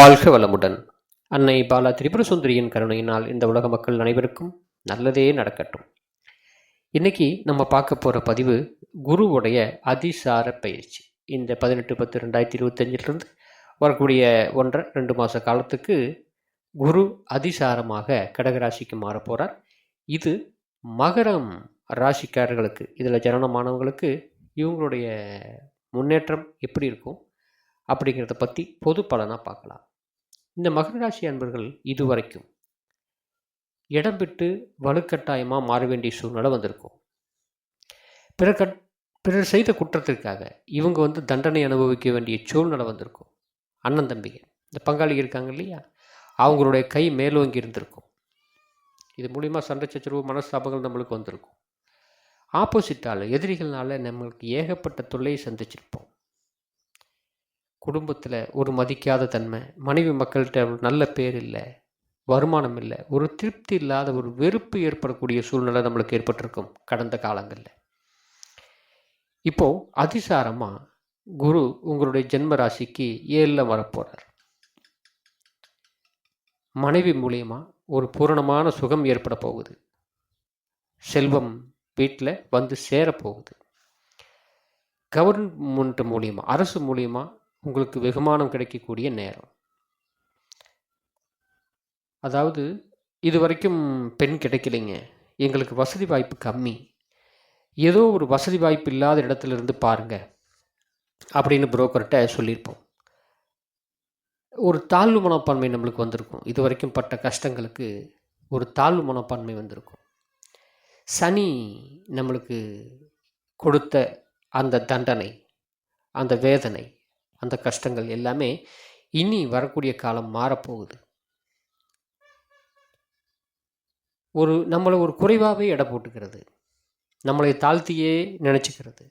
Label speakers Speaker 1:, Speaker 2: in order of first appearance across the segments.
Speaker 1: வாழ்க வளமுடன். அன்னை பாலா திரிபுர சுந்தரியின் கருணையினால் இந்த உலக மக்கள் அனைவருக்கும் நல்லதே நடக்கட்டும். இன்னைக்கு நம்ம பார்க்க போகிற பதிவு குருவுடைய அதிசார பயிற்சி. இந்த பதினெட்டு பத்து ரெண்டாயிரத்தி இருபத்தஞ்சிலிருந்து வரக்கூடிய ஒன்றரை ரெண்டு மாத காலத்துக்கு குரு அதிசாரமாக கடகராசிக்கு மாற போகிறார் இது மகரம் ராசிக்காரர்களுக்கு இதில் ஜனனமானவங்களுக்கு இவங்களுடைய முன்னேற்றம் எப்படி இருக்கும் அப்படிங்கிறத பற்றி பொது பலனாக பார்க்கலாம். இந்த மகர ராசி அன்பர்கள் இதுவரைக்கும் இடம் விட்டு வலுக்கட்டாயமாக மாற வேண்டிய சூழ்நிலை வந்திருக்கும். பிறர் கட் பிறர் செய்த குற்றத்திற்காக இவங்க வந்து தண்டனை அனுபவிக்க வேண்டிய சூழ்நிலை வந்திருக்கும். அண்ணன் தம்பிங்க இந்த பங்காளி இருக்காங்க இல்லையா? அவங்களுடைய கை மேலோங்கி இருந்திருக்கும். இது மூலிமா சண்டை சச்சரவு மனஸ்தாபங்கள் நம்மளுக்கு வந்திருக்கும். ஆப்போசிட்டால் எதிரிகள்னால நம்மளுக்கு ஏகப்பட்ட தொல்லையை சந்திச்சிருப்போம். குடும்பத்தில் ஒரு மதிக்காத தன்மை மனைவி மக்கள்கிட்ட ஒரு நல்ல பேர் இல்லை வருமானம் இல்லை ஒரு திருப்தி இல்லாத ஒரு வெறுப்பு ஏற்படக்கூடிய சூழ்நிலை நம்மளுக்கு ஏற்பட்டிருக்கும் கடந்த காலங்களில். இப்போது அதிசாரமாக குரு உங்களுடைய ஜென்ம ராசிக்கு ஏழில் வரப்போகிறார் மனைவி மூலியமாக ஒரு பூரணமான சுகம் ஏற்பட போகுது. செல்வம் வீட்டில் வந்து சேரப்போகுது. கவர்மெண்ட் மூலியமாக அரசு மூலியமாக உங்களுக்கு வெகுமானம் கிடைக்கக்கூடிய நேரம். அதாவது இது வரைக்கும் பெண் கிடைக்கலைங்க. எங்களுக்கு வசதி வாய்ப்பு கம்மி. ஏதோ ஒரு வசதி வாய்ப்பு இல்லாத இடத்துல இருந்து பாருங்க அப்படின்னு புரோக்கர்கிட்ட சொல்லியிருப்போம். ஒரு தாழ்வு மனப்பான்மை நம்மளுக்கு வந்திருக்கும். இது வரைக்கும் பட்ட கஷ்டங்களுக்கு ஒரு தாழ்வு மனப்பான்மை வந்திருக்கும். சனி நம்மளுக்கு கொடுத்த அந்த தண்டனை அந்த வேதனை அந்த கஷ்டங்கள் எல்லாமே இனி வரக்கூடிய காலம் மாறப்போகுது. ஒரு நம்மளை ஒரு குறைவாகவே எடை போட்டுக்கிறது. நம்மளை தாழ்த்தியே நினச்சிக்கிறது.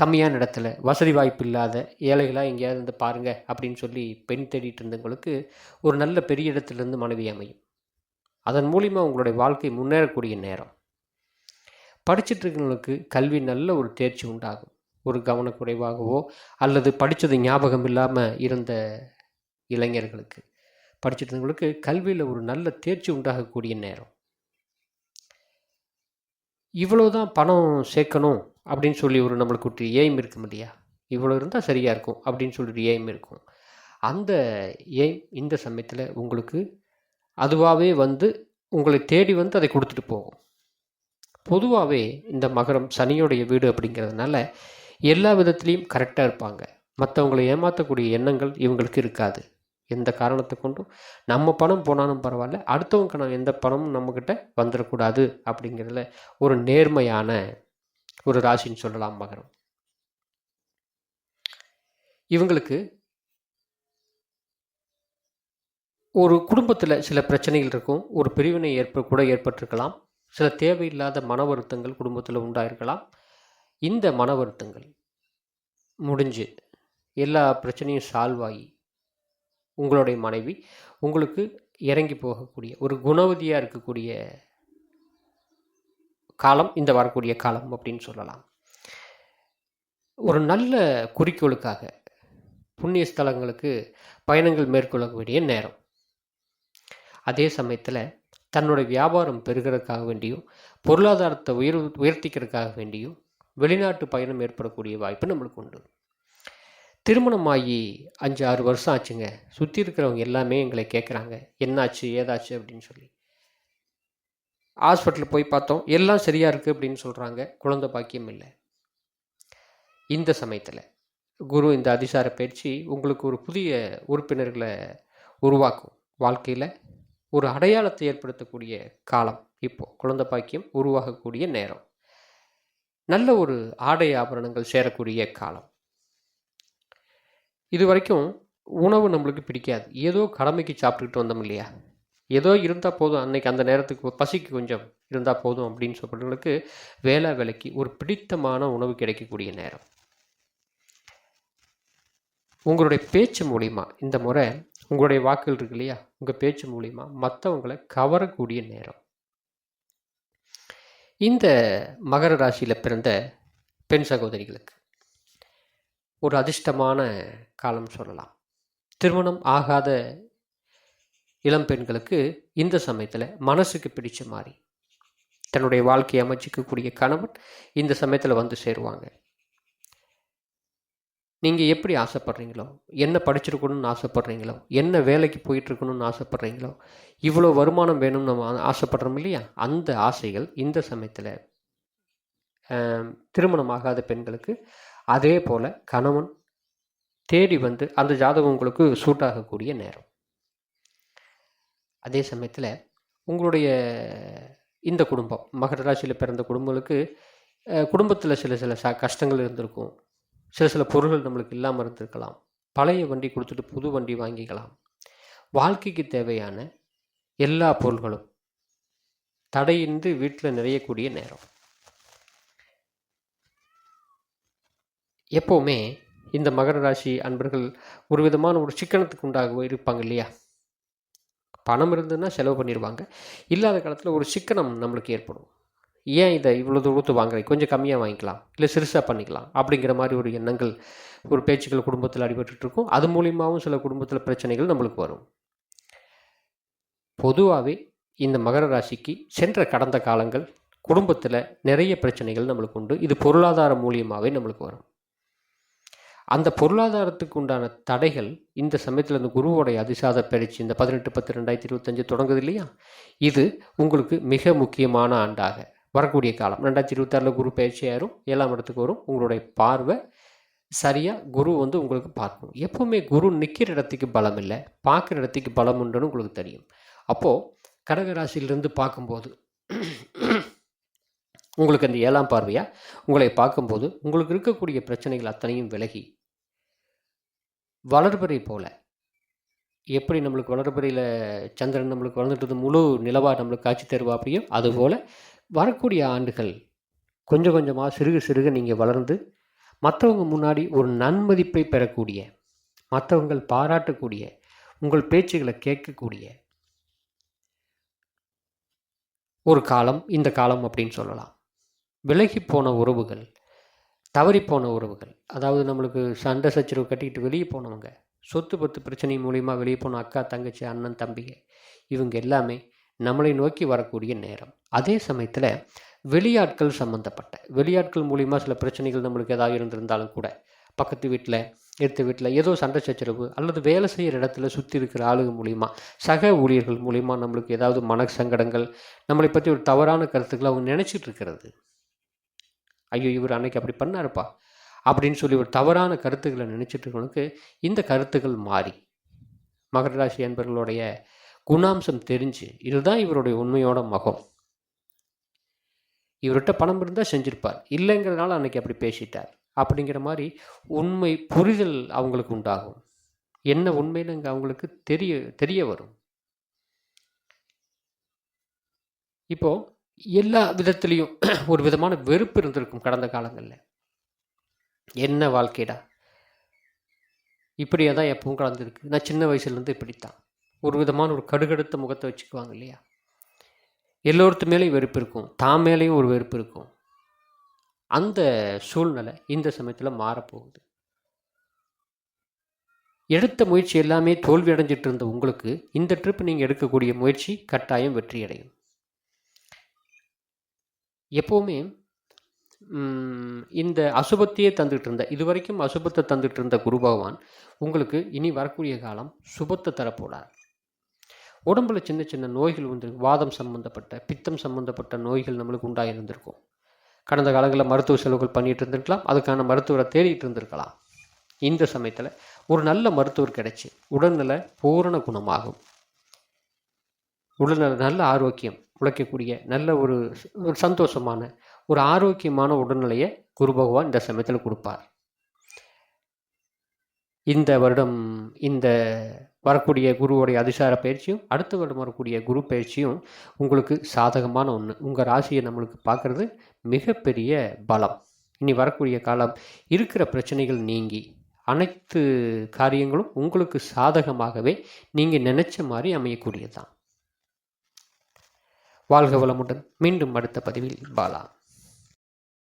Speaker 1: கம்மியான இடத்துல வசதி வாய்ப்பு இல்லாத ஏழைகளாக எங்கேயாவது இருந்து பாருங்க அப்படின்னு சொல்லி பெண் தேடிட்டு இருந்தவங்களுக்கு ஒரு நல்ல பெரிய இடத்துலேருந்து மனைவி அமையும். அதன் மூலிமா உங்களுடைய வாழ்க்கை முன்னேறக்கூடிய நேரம். படிச்சுட்டு இருக்கிறவங்களுக்கு கல்வி நல்ல ஒரு தேர்ச்சி உண்டாகும். ஒரு கவனக்குறைவாகவோ அல்லது படித்தது ஞாபகம் இல்லாமல் இருந்த இளைஞர்களுக்கு. படிச்சிருந்தவங்களுக்கு கல்வியில் ஒரு நல்ல தேர்ச்சி உண்டாகக்கூடிய நேரம். இவ்வளோ தான் பணம் சேர்க்கணும் அப்படின்னு சொல்லி ஒரு நம்மளுக்கு ஒரு எய்ம் இருக்கும் இல்லையா? இவ்வளோ இருந்தால் சரியாக இருக்கும் அப்படின்னு சொல்லி ஒரு எய்ம் இருக்கும். அந்த எய்ம் இந்த சமயத்தில் உங்களுக்கு அதுவாகவே வந்து உங்களை தேடி வந்து அதை கொடுத்துட்டு போகும். பொதுவாகவே இந்த மகரம் சனியோடைய வீடு அப்படிங்கிறதுனால எல்லா விதத்துலேயும் கரெக்டாக இருப்பாங்க. மற்றவங்களை ஏமாற்றக்கூடிய எண்ணங்கள் இவங்களுக்கு இருக்காது. எந்த காரணத்தை கொண்டும்? நம்ம பணம் போனாலும் பரவாயில்ல அடுத்தவங்க நான் எந்த பணமும் நம்மக்கிட்ட வந்துடக்கூடாது அப்படிங்கிறதுல ஒரு நேர்மையான ஒரு ராசின்னு சொல்லலாம் மகரம். இவங்களுக்கு ஒரு குடும்பத்தில் சில பிரச்சனைகள் இருக்கும். ஒரு பிரிவினை ஏற்ப கூட ஏற்பட்டிருக்கலாம். சில தேவையில்லாத மன வருத்தங்கள் குடும்பத்தில் உண்டாயிருக்கலாம். இந்த மன வருத்தங்கள் முடிஞ்சு எல்லா பிரச்சனையும் சால்வ் ஆகி உங்களுடைய மனைவி உங்களுக்கு இறங்கி போகக்கூடிய ஒரு குணவதியாக இருக்கக்கூடிய காலம் இந்த வரக்கூடிய காலம் அப்படின்னு சொல்லலாம். ஒரு நல்ல குறிக்கோளுக்காக புண்ணிய ஸ்தலங்களுக்கு பயணங்கள் மேற்கொள்ள வேண்டிய நேரம். அதே சமயத்தில் தன்னுடைய வியாபாரம் பெருகிறதுக்காக வேண்டியும் பொருளாதாரத்தை உயர் உயர்த்திக்கிறதுக்காக வேண்டியும் வெளிநாட்டு பயணம் ஏற்படக்கூடிய வாய்ப்பு நம்மளுக்கு உண்டு. திருமணமாகி அஞ்சு ஆறு வருஷம் ஆச்சுங்க. சுற்றி இருக்கிறவங்க எல்லாமே எங்களை கேட்குறாங்க என்னாச்சு? ஏதாச்சு? அப்படின்னு சொல்லி. ஹாஸ்பிட்டல் போய் பார்த்தோம். எல்லாம் சரியாக இருக்குது அப்படின்னு சொல்கிறாங்க குழந்தை பாக்கியம் இல்லை. இந்த சமயத்தில் குரு இந்த அதிசார பயிற்சி உங்களுக்கு ஒரு புதிய உறுப்பினர்களை உருவாக்கும். வாழ்க்கையில் ஒரு அடையாளத்தை ஏற்படுத்தக்கூடிய காலம் இப்போது குழந்தை பாக்கியம் உருவாகக்கூடிய நேரம். நல்ல ஒரு ஆடை ஆபரணங்கள் சேரக்கூடிய காலம். இது வரைக்கும் உணவு நம்மளுக்கு பிடிக்காது. ஏதோ கடமைக்கு சாப்பிட்டுக்கிட்டு வந்தோம் இல்லையா? ஏதோ இருந்தால் போதும். அன்னைக்கு அந்த நேரத்துக்கு பசிக்கு கொஞ்சம் இருந்தால் போதும் அப்படின்னு சொல்கிறவங்களுக்கு வேலை வேலைக்கு ஒரு பிடித்தமான உணவு கிடைக்கக்கூடிய நேரம். உங்களுடைய பேச்சு மூலிமா இந்த முறை உங்களுடைய வாக்குகள் இருக்கு இல்லையா? உங்கள் பேச்சு மூலிமா மற்றவங்களை கவரக்கூடிய நேரம். இந்த மகர ராசியில் பிறந்த பெண் சகோதரிகளுக்கு ஒரு அதிர்ஷ்டமான காலம் சொல்லலாம். திருமணம் ஆகாத இளம் பெண்களுக்கு இந்த சமயத்தில் மனசுக்கு பிடிச்ச மாதிரி தன்னுடைய வாழ்க்கையை அமைச்சிக்கக்கூடிய கணவன் இந்த சமயத்தில் வந்து சேருவாங்க. நீங்கள் எப்படி ஆசைப்பட்றீங்களோ? என்ன படிச்சிருக்கணும்னு ஆசைப்பட்றீங்களோ? என்ன வேலைக்கு போயிட்டுருக்கணும்னு ஆசைப்பட்றீங்களோ? இவ்வளோ வருமானம் வேணும்னு நம்ம ஆசைப்படுறோம் இல்லையா? அந்த ஆசைகள் இந்த சமயத்தில் திருமணமாகாத பெண்களுக்கு அதே போல் கணவன் தேடி வந்து அந்த ஜாதகம் உங்களுக்கு சூட் ஆகக்கூடிய நேரம். அதே சமயத்தில் உங்களுடைய இந்த குடும்பம் மகர ராசியில் பிறந்த குடும்பங்களுக்கு குடும்பத்தில் சில சில ச கஷ்டங்கள் இருந்திருக்கும். சில சில பொருள்கள் நம்மளுக்கு இல்லாமல் இருந்திருக்கலாம். பழைய வண்டி கொடுத்துட்டு புது வண்டி வாங்கிக்கலாம். வாழ்க்கைக்கு தேவையான எல்லா பொருள்களும் தடையின்றி வீட்டில் நிறையக்கூடிய நேரம். எப்போவுமே இந்த மகர ராசி அன்பர்கள் ஒரு விதமான ஒரு சிக்கனத்துக்கு உண்டாக இருப்பாங்க இல்லையா? பணம் இருந்ததுன்னா செலவு பண்ணிடுவாங்க இல்லாத காலத்தில் ஒரு சிக்கனம் நம்மளுக்கு ஏற்படும். ஏன் இதை இவ்வளோ தூரத்து வாங்குறேன் கொஞ்சம் கம்மியாக வாங்கிக்கலாம். இல்லை சிறுசாக பண்ணிக்கலாம். அப்படிங்கிற மாதிரி ஒரு எண்ணங்கள் ஒரு பேச்சுக்கள் குடும்பத்தில் அடிபட்டுட்டு இருக்கும் அது மூலியமாகவும் சில குடும்பத்தில் பிரச்சனைகள் நம்மளுக்கு வரும். பொதுவாகவே இந்த மகர ராசிக்கு சென்ற கடந்த காலங்கள் குடும்பத்தில் நிறைய பிரச்சனைகள் நம்மளுக்கு உண்டு. இது பொருளாதார மூலியமாகவே நம்மளுக்கு வரும். அந்த பொருளாதாரத்துக்கு உண்டான தடைகள் இந்த சமயத்தில் இந்த குருவோடைய அதிசாத பயிற்சி இந்த பதினெட்டு பத்து ரெண்டாயிரத்தி இருபத்தஞ்சு தொடங்குது இல்லையா? இது உங்களுக்கு மிக முக்கியமான ஆண்டாக. வரக்கூடிய காலம். ரெண்டாயிரத்தி இருபத்தாறில் குரு பயிற்சியாயிரும். ஏழாம் இடத்துக்கு வரும். உங்களுடைய பார்வை சரியாக குரு வந்து உங்களுக்கு பார்க்கணும் எப்போவுமே குரு நிற்கிற இடத்துக்கு பலம் இல்லை. பார்க்குற இடத்துக்கு பலம் உண்டுன்னு உங்களுக்கு தெரியும். அப்போது கடகராசியிலிருந்து பார்க்கும்போது உங்களுக்கு அந்த ஏழாம் பார்வையாக உங்களை பார்க்கும்போது உங்களுக்கு இருக்கக்கூடிய பிரச்சனைகள் அத்தனையும் விலகி வளர்பறை போல். எப்படி நம்மளுக்கு வளர்பறையில் சந்திரன் நம்மளுக்கு வளர்ந்துட்டு முழு நிலவாக நம்மளுக்கு காட்சி தருவா அப்படியோ அதுபோல் வரக்கூடிய ஆண்டுகள் கொஞ்சம் கொஞ்சமாக சிறுக சிறுக நீங்கள் வளர்ந்து மற்றவங்க முன்னாடி ஒரு நன்மதிப்பை பெறக்கூடிய மற்றவங்கள் பாராட்டக்கூடிய உங்கள் பேச்சுகளை கேட்கக்கூடிய ஒரு காலம் இந்த காலம் அப்படின்னு சொல்லலாம். விலகி போன உறவுகள் தவறிப்போன உறவுகள் அதாவது நம்மளுக்கு சண்டை சச்சரவு கட்டிக்கிட்டு வெளியே போனவங்க சொத்து பத்து பிரச்சனை மூலிமா வெளியே போன அக்கா தங்கச்சி அண்ணன் தம்பிங்க இவங்க எல்லாமே நம்மளை நோக்கி வரக்கூடிய நேரம். அதே சமயத்தில் வெளியாட்கள் சம்மந்தப்பட்ட வெளியாட்கள் மூலிமா சில பிரச்சனைகள் நம்மளுக்கு ஏதாவது இருந்திருந்தாலும் கூட பக்கத்து வீட்டில் எடுத்த வீட்டில் ஏதோ சண்டை சச்சரவு அல்லது வேலை செய்கிற இடத்துல சுற்றி இருக்கிற ஆளுங்க மூலிமா சக ஊழியர்கள் மூலிமா நம்மளுக்கு ஏதாவது மன சங்கடங்கள் நம்மளை பற்றி ஒரு தவறான கருத்துக்களை அவங்க நினச்சிட்டு இருக்கிறது. ஐயோ இவர் அன்னைக்கு அப்படி பண்ணாருப்பா அப்படின்னு சொல்லி ஒரு தவறான கருத்துக்களை நினச்சிட்டு இருக்கவனுக்கு இந்த கருத்துக்கள் மாறி. மகர ராசி என்பவர்களுடைய குணாம்சம் தெரிஞ்சு இதுதான் இவருடைய உண்மையோட முகம். இவர்கிட்ட பணம் இருந்தால் செஞ்சிருப்பார். இல்லைங்கிறதுனால அன்னைக்கு அப்படி பேசிட்டார். அப்படிங்கிற மாதிரி உண்மை புரிதல் அவங்களுக்கு உண்டாகும். என்ன உண்மைன்னு அங்கே அவங்களுக்கு தெரிய தெரிய வரும். இப்போ எல்லா விதத்துலேயும் ஒரு விதமான வெறுப்பு இருந்திருக்கும் கடந்த காலங்களில். என்ன வாழ்க்கைடா? இப்படியே தான் எப்பவும் கலந்துருக்கு. நான் சின்ன வயசுலேருந்து இப்படித்தான். ஒரு விதமான ஒரு கடுகடுத்த முகத்தை வச்சுக்குவாங்க இல்லையா? எல்லோருத்து மேலேயும் வெறுப்பு இருக்கும். தான் மேலேயும் ஒரு வெறுப்பு இருக்கும். அந்த சூழ்நிலை இந்த சமயத்தில் மாறப்போகுது. எடுத்த முயற்சி எல்லாமே தோல்வி அடைஞ்சிட்டு இருந்த உங்களுக்கு இந்த ட்ரிப் நீங்கள் எடுக்கக்கூடிய முயற்சி கட்டாயம் வெற்றி அடையும் எப்போவுமே இந்த அசுபத்தையே தந்துட்டு இருந்த இது வரைக்கும் அசுபத்தை தந்துட்டு இருந்த குரு பகவான் உங்களுக்கு இனி வரக்கூடிய காலம் சுபத்தை தரப்போடார் உடம்புல சின்ன சின்ன நோய்கள் வந்து வாதம் சம்மந்தப்பட்ட பித்தம் சம்மந்தப்பட்ட நோய்கள் நம்மளுக்கு உண்டாகி இருந்திருக்கும் கடந்த காலங்களில் மருத்துவ செலவுகள் பண்ணிட்டு இருந்திருக்கலாம் அதுக்கான மருத்துவரை தேடிட்டு இருந்திருக்கலாம் இந்த சமயத்தில் ஒரு நல்ல மருத்துவர் கிடைச்சி உடல்நிலை பூரண குணமாகும். உடல்நல நல்ல ஆரோக்கியம் உழைக்கக்கூடிய நல்ல ஒரு ஒரு சந்தோஷமான ஒரு ஆரோக்கியமான உடல்நிலையை குரு பகவான் இந்த சமயத்தில் கொடுப்பார். இந்த வருடம் இந்த வரக்கூடிய குருவோடைய அதிசார பயிற்சியும் அடுத்த வருடம் வரக்கூடிய குரு பயிற்சியும் உங்களுக்கு சாதகமான ஒன்று உங்கள் ராசியை நம்மளுக்கு பார்க்குறது மிகப்பெரிய பலம். இனி வரக்கூடிய காலம் இருக்கிற பிரச்சனைகள் நீங்கி அனைத்து காரியங்களும் உங்களுக்கு சாதகமாகவே நீங்கள் நினைச்ச மாதிரி அமையக்கூடியது தான் வாழ்க வளமுடன். மீண்டும் அடுத்த பதிவில் பாலா